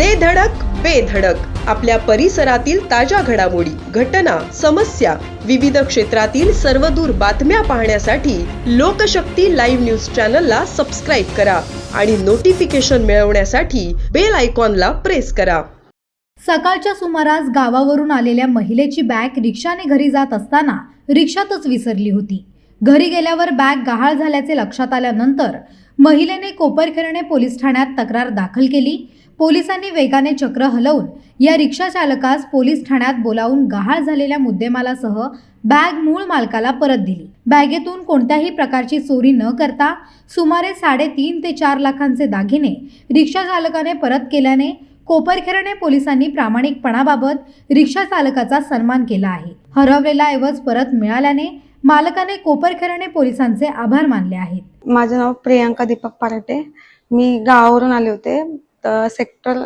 दे धडक बेधडक आपल्या परिसरातील ताज्या घडामोडी घटना समस्या विविध क्षेत्रातील सर्वदूर बातम्या पाहण्यासाठी लोकशक्ती लाईव्ह न्यूज चॅनलला सबस्क्राईब करा आणि नोटिफिकेशन मिळवण्यासाठी बेल आयकॉनला प्रेस करा. सकाळच्या सुमारास गावावरून आलेल्या महिलेची बॅग रिक्षाने घरी जात असताना रिक्षातच विसरली होती. घरी गेल्यावर बॅग गहाळ झाल्याचे लक्षात आल्यानंतर महिलेने कोपरखेरणे पोलीस ठाण्यात तक्रार दाखल केली. पोलिसांनी वेगाने चक्र हलवून या रिक्षा चालकास पोलीस ठाण्यात बोलावून गहाळ झालेल्या मुद्देमालासह बॅग मूळ मालकाला परत दिली. बॅगेतून कोणत्याही प्रकारची चोरी न करता सुमारे साडेतीन ते चार लाखांचे दागिने रिक्षा चालकाने परत केल्याने कोपरखेरणे पोलिसांनी प्रामाणिकपणाबाबत रिक्षा चालकाचा सन्मान केला आहे. हरवलेला ऐवज परत मिळाल्याने मालकाने कोपरखेरणे पोलिसांचे आभार मानले आहेत. माझं नाव प्रियांका दीपक पराटे मी गावावरून आले होते. सेक्टर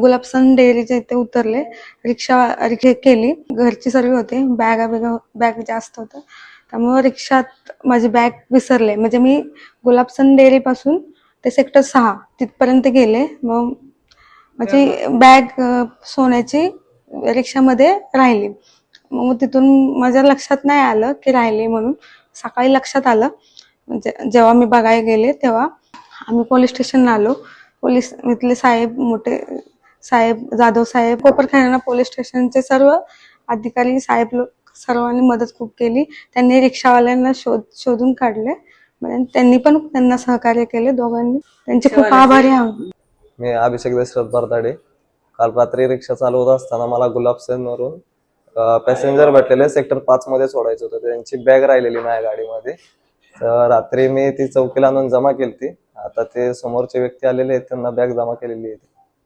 गुलाबसन डेअरीच्या इथे उतरले. रिक्षा रिक्षा केली. घरची सर्व होते. बॅगा बिगा बॅग जास्त होतं. त्यामुळं रिक्षात माझी बॅग विसरले. म्हणजे मी गुलाबसन डेअरीपासून ते सेक्टर सहा तिथपर्यंत गेले. मग माझी बॅग सोन्याची रिक्षामध्ये राहिली. मग तिथून माझ्या लक्षात नाही आलं की राहिली म्हणून. सकाळी लक्षात आलं. म्हणजे जेव्हा मी बघायला गेले तेव्हा आम्ही पोलीस स्टेशनला आलो. पोलीस इथले साहेब मोठे साहेब जाधव साहेब कोपरखाना पोलीस स्टेशनचे सर्व अधिकारी साहेब लोक सर्वांनी मदत खूप केली. त्यांनी रिक्षावाल्यांना शोध शोधून काढले. म्हणजे त्यांनी पण त्यांना सहकार्य केले दोघांनी. त्यांचे खूप आभारी आहोत. मी अभिषेक दशरथ बरदाडे काल रात्री रिक्षा चालवत असताना मला गुलाबसेनवरून पॅसेंजर भेटलेले सेक्टर पाच मध्ये सोडायचं होतं. त्यांची बॅग राहिलेली माझ्या गाडीमध्ये. तर रात्री मी ती चौकीला आणून जमा केली आता ते समोरचे व्यक्ती आलेले आहेत त्यांना बॅग जमा केलेली आहे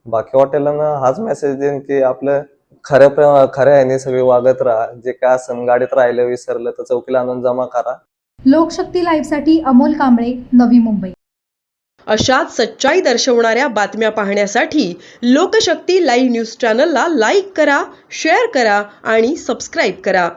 बाकी हॉटेलांना हाच मेसेज देईन की आपलं खऱ्या खऱ्या ह्याने सगळे वागत राहा. जे काय असन गाडीत राहिलं विसरलं तर चौकीला आणून जमा करा. लोकशक्ती लाईव्हसाठी अमोल कांबळे नवी मुंबई. अशाच सच्चाई दर्शवणाऱ्या बातम्या पाहण्यासाठी लोकशक्ती लाईव्ह न्यूज चॅनलला लाईक करा शेअर करा आणि सबस्क्राईब करा.